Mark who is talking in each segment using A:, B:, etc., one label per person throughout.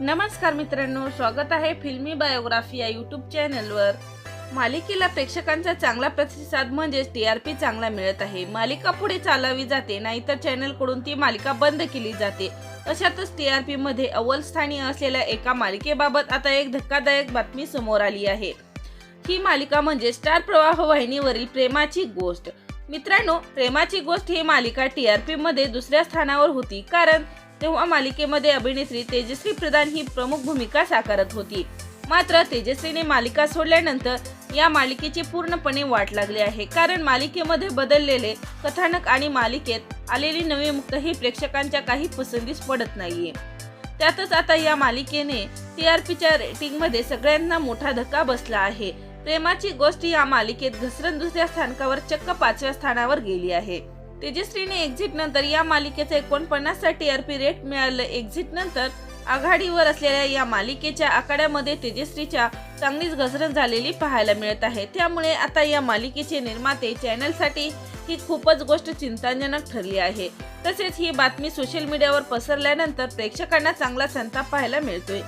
A: नमस्कार मित्रांनो स्वागत आहे फिल्मी बायोग्राफी या यूट्यूब चॅनलवर मालिकेला प्रेक्षकांचा चांगला प्रतिसाद म्हणजेच टी आर पी चांगला मिळत आहे. मालिका पुढे चालवली जाते नाहीतर चॅनलकडून ती मालिका बंद केली जाते. अशातच टी आर पीमध्ये अव्वल स्थानी असलेल्या एका मालिकेबाबत आता एक धक्कादायक बातमी समोर आली आहे. ही मालिका म्हणजे स्टार प्रवाह वाहिनीवरील प्रेमाची गोष्ट. मित्रांनो प्रेमाची गोष्ट ही मालिका टी आर पीमध्ये दुसऱ्या स्थानावर होती कारण तेव्हा मालिकेमध्ये अभिनेत्री तेजस्वी प्रधान ही प्रमुख भूमिका साकारत होती. मात्र तेजस्वीने मालिका सोडल्यानंतर या मालिकेची पूर्णपणे वाट लागली आहे. कारण मालिकेमध्ये बदललेले कथानक आणि मालिकेत आलेली नवी मुक्त ही प्रेक्षकांच्या काही पसंतीस पडत नाहीये. त्यातच आता या मालिकेने टी आर पीच्या रेटिंगमध्ये सगळ्यांना मोठा धक्का बसला आहे. प्रेमाची गोष्ट या मालिकेत घसरण दुसऱ्या स्थानकावर चक्क पाचव्या स्थानावर गेली आहे. तेजश्रीने एक्झिट नंतर या मालिकेचे एकोणपन्नाससाठी आर पी रेट मिळालं. एक्झिट नंतर आघाडीवर असलेल्या या मालिकेच्या आखाड्यामध्ये तेजश्रीच्या चांगलीच घसरण झालेली पाहायला मिळत आहे. त्यामुळे आता या मालिकेचे निर्माते चॅनलसाठी ही खूपच गोष्ट चिंताजनक ठरली आहे. तसेच ही बातमी सोशल मीडियावर पसरल्यानंतर प्रेक्षकांना चांगला संताप पाहायला मिळतोय.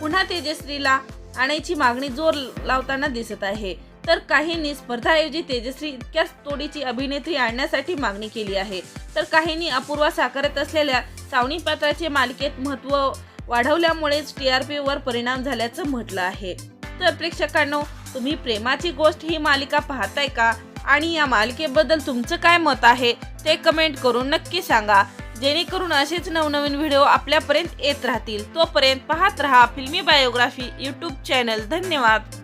A: पुन्हा तेजश्रीला आणायची मागणी जोर लावताना दिसत आहे. तर काहींनी स्पर्धाऐवजी तेजश्री इतक्याच तोडीची अभिनेत्री आणण्यासाठी मागणी केली आहे. तर काहींनी अपूर्वा साकारत असलेल्या सावणी पात्राचे मालिकेत महत्त्व वाढवल्यामुळेच टी आर पीवर परिणाम झाल्याचं म्हटलं आहे. तर प्रेक्षकांनो तुम्ही प्रेमाची गोष्ट ही मालिका पाहताय का? आणि या मालिकेबद्दल तुमचं काय मत आहे? ते कमेंट करून नक्की सांगा. जेणेकरून असेच नवनवीन व्हिडिओ आपल्यापर्यंत येत राहतील. तोपर्यंत पाहत रहा फिल्मी बायोग्राफी यूट्यूब चॅनल. धन्यवाद.